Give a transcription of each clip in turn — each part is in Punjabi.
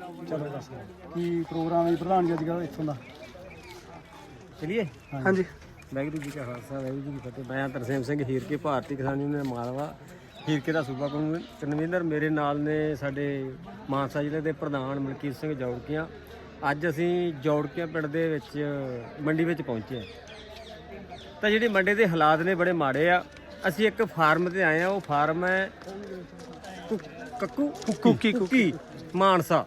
ਚਲੋ ਦੱਸ ਕੀ ਪ੍ਰੋਗਰਾਮ ਹੈ ਪ੍ਰਧਾਨ ਜੀ ਅੱਜ ਕੱਲ੍ਹ ਇੱਥੋਂ ਦਾ। ਚਲਿਏ। ਹਾਂਜੀ। ਵਾਹਿਗੁਰੂ ਜੀ ਕਾ ਖਾਲਸਾ ਵਾਹਿਗੁਰੂ ਜੀ ਕੀ ਫਤਿਹ। ਮੈਂ ਤਰਸੇਮ ਸਿੰਘ ਹੀਰਕੇ ਭਾਰਤੀ ਕਿਸਾਨ ਯੂਨੀਅਨ ਮਾਲਵਾ ਹੀਰਕੇ ਦਾ ਸੂਬਾ ਕਨਵੀਨਰ ਮੇਰੇ ਨਾਲ ਨੇ ਸਾਡੇ ਮਾਨਸਾ ਜ਼ਿਲ੍ਹੇ ਦੇ ਪ੍ਰਧਾਨ ਮਲਕੀਤ ਸਿੰਘ ਜੌੜਕੀਆਂ। ਅੱਜ ਅਸੀਂ ਜੌੜਕੀਆਂ ਪਿੰਡ ਦੇ ਵਿੱਚ ਮੰਡੀ ਵਿੱਚ ਪਹੁੰਚੇ ਤਾਂ ਜਿਹੜੀ ਮੰਡੀ ਦੇ ਹਾਲਾਤ ਨੇ ਬੜੇ ਮਾੜੇ ਆ। ਅਸੀਂ ਇੱਕ ਫਾਰਮ ਤੇ ਆਏ ਆ ਉਹ ਫਾਰਮ ਹੈ ਕੁ- ਕੱਕੂ। Cookie cookie. ਮਾਨਸਾ।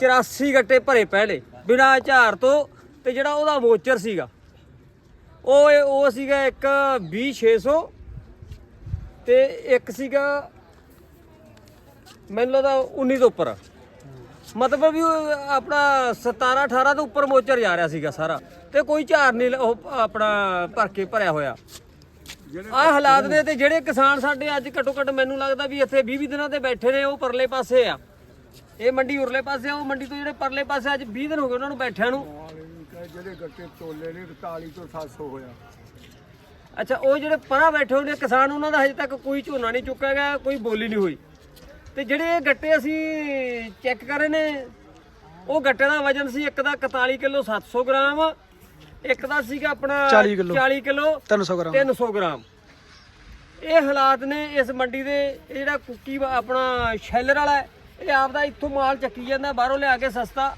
84 ਗੱਟੇ ਭਰੇ ਪਹਿਲੇ ਬਿਨਾ ਝਾਰ ਤੋਂ ਤੇ ਜਿਹੜਾ ਉਹਦਾ ਵੋਚਰ ਸੀਗਾ ਉਹ ਉਹ ਸੀਗਾ ਇੱਕ 20600 ਤੇ ਇੱਕ ਸੀਗਾ ਮੈਨੂੰ ਲੱਗਦਾ 19 ਤੋਂ ਉੱਪਰ। ਮਤਲਬ ਵੀ ਆਪਣਾ 17 18 ਤੋਂ ਉੱਪਰ ਮੋਚਰ ਜਾ ਰਿਹਾ ਸੀਗਾ ਸਾਰਾ ਤੇ ਕੋਈ ਝਾਰ ਨਹੀਂ ਉਹ ਆਪਣਾ ਭਰ ਕੇ ਭਰਿਆ ਹੋਇਆ। ਆਹ ਹਾਲਾਤ ਨੇ ਤੇ ਜਿਹੜੇ ਕਿਸਾਨ ਸਾਡੇ ਅੱਜ ਘਟੋ ਘਟ ਮੈਨੂੰ ਲੱਗਦਾ ਵੀ ਇੱਥੇ 20 20 ਦਿਨਾਂ ਤੇ ਬੈਠੇ ਨੇ ਉਹ ਪਰਲੇ ਪਾਸੇ ਆ। ਇਹ ਮੰਡੀ ਉਰਲੇ ਪਾਸੇ ਆ ਉਹ ਮੰਡੀ ਤੋਂ ਜਿਹੜੇ ਪਰਲੇ ਪਾਸੇ ਅੱਜ 20 ਦਿਨ ਹੋ ਗਏ ਉਹਨਾਂ ਨੂੰ ਬੈਠਿਆਂ ਨੂੰ। ਜਿਹੜੇ ਗੱਟੇ ਤੋਲੇ ਨੇ 41 ਤੋਂ 700 ਹੋਇਆ। ਅੱਛਾ ਉਹ ਜਿਹੜੇ ਪਰਾਂ ਬੈਠੇ ਹੋਏ ਨੇ ਕਿਸਾਨ ਉਹਨਾਂ ਦਾ ਹਜੇ ਤੱਕ ਕੋਈ ਝੋਨਾ ਨਹੀਂ ਚੁੱਕਿਆ ਗਿਆ ਕੋਈ ਬੋਲੀ ਨਹੀਂ ਹੋਈ। ਤੇ ਜਿਹੜੇ ਇਹ ਗੱਟੇ ਅਸੀਂ ਚੈੱਕ ਕਰ ਰਹੇ ਨੇ ਉਹ ਗੱਟੇ ਦਾ ਵਜਨ ਸੀ ਇੱਕ ਦਾ 41 ਕਿਲੋ 700 ਗ੍ਰਾਮ ਇੱਕ ਦਾ ਸੀਗਾ ਆਪਣਾ 40 ਕਿੱਲੋ। 40 kilo 300 gram. 300 ਗ੍ਰਾਮ। ਇਹ ਹਾਲਾਤ ਨੇ ਇਸ ਮੰਡੀ ਦੇ ਇਹ ਜਿਹੜਾ ਕੁੱਕੀ ਆਪਣਾ ਸ਼ੈਲਰ ਵਾਲਾ ਹੈ, ਇਹ ਆਪਦਾ ਇੱਥੋਂ ਮਾਲ ਚੱਕੀ ਜਾਂਦਾ ਬਾਹਰੋਂ ਲਿਆ ਕੇ ਸਸਤਾ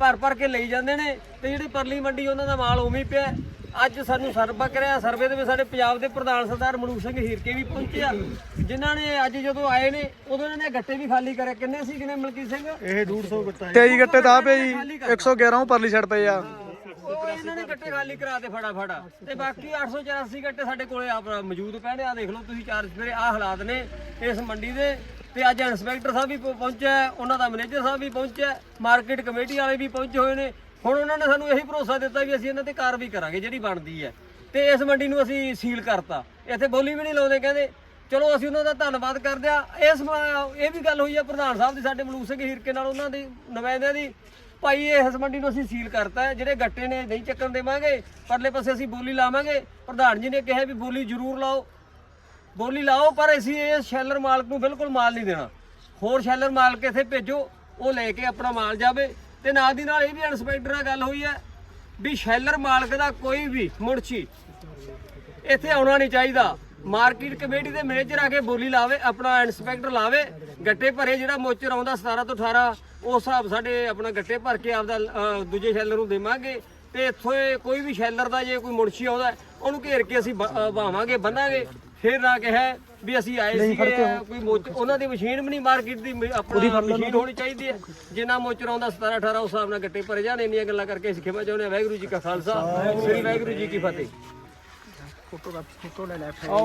ਭਰ ਭਰ ਕੇ ਲਈ ਜਾਂਦੇ ਨੇ ਤੇ ਜਿਹੜੀ ਪਰਲੀ ਮੰਡੀ ਉਹਨਾਂ ਦਾ ਮਾਲ ਉਵੇਂ ਹੀ ਪਿਆ। ਅੱਜ ਸਾਨੂੰ ਸਰਵਾ ਕਰਿਆ ਸਰਵੇ ਦੇ ਵਿੱਚ ਸਾਡੇ ਪੰਜਾਬ ਦੇ ਪ੍ਰਧਾਨ ਸਰਦਾਰ ਮਨੂਪ ਸਿੰਘ ਹੀਰਕੇ ਵੀ ਪਹੁੰਚੇ ਆ ਜਿਨ੍ਹਾਂ ਨੇ ਅੱਜ ਜਦੋਂ ਆਏ ਨੇ ਉਦੋਂ ਇਹਨਾਂ ਨੇ ਗੱਟੇ ਵੀ ਖਾਲੀ ਕਰੇ ਕਿੰਨੇ ਸੀ ਕਿੰਨੇ ਮਲਕੀ ਸਿੰਘ? ਇਹ 150 ਗੱਟਾ ਤੇਈ ਗੱਟੇ ਤਾਂ ਪਏ ਜੀ 111 ਉਹ ਪਰਲੀ ਸਾਈਡ ਪਏ ਆ। ਉਹ ਇਹਨਾਂ ਨੇ ਗੱਟੇ ਖਾਲੀ ਕਰਾ ਦੇ ਫਟਾਫਟ ਤੇ ਬਾਕੀ 884 ਗੱਟੇ ਸਾਡੇ ਕੋਲੇ ਆਪ ਮੌਜੂਦ ਨੇ ਆ ਦੇਖ ਲਓ ਤੁਸੀਂ ਚਾਰ ਸਵੇਰੇ ਆ ਹਾਲਾਤ ਨੇ ਇਸ ਮੰਡੀ ਦੇ। ਤੇ ਅੱਜ ਇੰਸਪੈਕਟਰ ਸਾਹਿਬ ਵੀ ਪਹੁੰ- ਪਹੁੰਚਿਆ ਹੈ, ਉਹਨਾਂ ਦਾ ਮੈਨੇਜਰ ਸਾਹਿਬ ਵੀ ਪਹੁੰਚਿਆ ਹੈ, ਮਾਰਕੀਟ ਕਮੇਟੀ ਵਾਲੇ ਵੀ ਪਹੁੰਚੇ ਹੋਏ ਨੇ। ਹੁਣ ਉਹਨਾਂ ਨੇ ਸਾਨੂੰ ਇਹੀ ਭਰੋਸਾ ਦਿੱਤਾ ਵੀ ਅਸੀਂ ਇਹਨਾਂ ਤੇ ਕਾਰਵਾਈ ਕਰਾਂਗੇ ਜਿਹੜੀ ਬਣਦੀ ਹੈ। ਤੇ ਇਸ ਮੰਡੀ ਨੂੰ ਅਸੀਂ ਸੀਲ ਕਰਤਾ। ਇੱਥੇ ਬੋਲੀ ਵੀ ਨਹੀਂ ਲਾਉਂਦੇ ਕਹਿੰਦੇ ਚਲੋ ਅਸੀਂ ਉਹਨਾਂ ਦਾ ਧੰਨਵਾਦ ਕਰਦੇ ਆ ਇਸ ਮ- ਇਹ ਵੀ ਗੱਲ ਹੋਈ ਆ ਪ੍ਰਧਾਨ ਸਾਹਿਬ ਦੀ ਸਾਡੇ ਮਲੂਕ ਸਿੰਘ ਹੀਰਕੇ ਨਾਲ ਉਹਨਾਂ ਦੀ ਨੁਮਾਇੰਦਿਆਂ ਦੀ। ਭਾਈ ਇਸ ਮੰਡੀ ਨੂੰ ਅਸੀਂ ਸੀਲ ਕਰਤਾ ਹੈ ਜਿਹੜੇ ਗੱਟੇ ਨੇ ਨਹੀਂ ਚੱਕਣ ਦੇਵਾਂਗੇ ਪਰਲੇ ਪਾਸੇ ਅਸੀਂ ਬੋਲੀ ਲਾਵਾਂਗੇ। ਪ੍ਰਧਾਨ ਜੀ ਨੇ ਕਿਹਾ ਵੀ ਬੋਲੀ ਜ਼ਰੂਰ ਲਾਓ। ਬੋਲੀ ਲਾਓ, ਪਰ ਅਸੀਂ ਇਹ ਸ਼ੈਲਰ ਮਾਲਕ ਨੂੰ ਬਿਲਕੁਲ ਮਾਲ ਨਹੀਂ ਦੇਣਾ। ਹੋਰ ਸ਼ੈਲਰ ਮਾਲਕ ਇੱਥੇ ਭੇਜੋ, ਉਹ ਲੈ ਕੇ ਆਪਣਾ ਮਾਲ ਜਾਵੇ। ਤੇ ਨਾਲ ਦੀ ਨਾਲ ਇਹ ਵੀ ਇੰਸਪੈਕਟਰ ਨਾਲ ਗੱਲ ਹੋਈ ਹੈ ਵੀ ਸ਼ੈਲਰ ਮਾਲਕ ਦਾ ਕੋਈ ਵੀ ਮੁਰਸ਼ੀ ਇੱਥੇ ਆਉਣਾ ਨਹੀਂ ਚਾਹੀਦਾ। ਮਾਰਕੀਟ ਕਮੇਟੀ ਦੇ ਮੈਨੇਜਰ ਆ ਕੇ ਬੋਲੀ ਲਾਵੇ, ਆਪਣਾ ਇੰਸਪੈਕਟਰ ਲਾਵੇ। ਗੱਟੇ ਭਰੇ ਜਿਹੜਾ ਮੋਚਰ ਆਉਂਦਾ 17 ਤੋਂ 18 ਉਸ ਹਿਸਾਬ ਸਾਡੇ ਆਪਣਾ ਗੱਟੇ ਭਰ ਕੇ ਆਪਦਾ ਦੂਜੇ ਸ਼ੈਲਰ ਨੂੰ ਦੇਵਾਂਗੇ। ਤੇ ਇੱਥੋਂ ਕੋਈ ਵੀ ਸ਼ੈਲਰ ਦਾ ਜੇ ਕੋਈ ਮੁਰਸ਼ੀ ਆਉਂਦਾ, ਉਹਨੂੰ ਘੇਰ ਕੇ ਅਸੀਂ ਭਾਵਾਂਗੇ ਬੰਨਾਂਗੇ। ਫਿਰ ਨਾ ਕਹੇ ਵੀ ਅਸੀਂ ਆਏ ਸੀਗੇ ਕੋਈ ਮੋਚ ਉਹਨਾਂ ਦੀ ਮਸ਼ੀਨ ਵੀ ਨਹੀਂ ਮਾਰਕੀਟ ਦੀ ਮ- ਆਪਣਾ ਮਸ਼ੀਨ ਹੋਣੀ ਚਾਹੀਦੀ ਹੈ। ਜਿੰਨਾ ਮੋਚਰ ਆਉਂਦਾ 17 18 ਉਸ ਹਿਸਾਬ ਨਾਲ ਗੱਟੇ ਭਰੇ ਜਾਣ। ਇੰਨੀਆਂ ਗੱਲਾਂ ਕਰਕੇ ਅਸੀਂ ਖਿਮਾ ਚਾਹੁੰਦੇ ਹਾਂ। ਵਾਹਿਗੁਰੂ ਜੀ ਕਾ ਖਾਲਸਾ ਸ੍ਰੀ ਵਾਹਿਗੁਰੂ ਜੀ ਕੀ ਫਤਿਹ।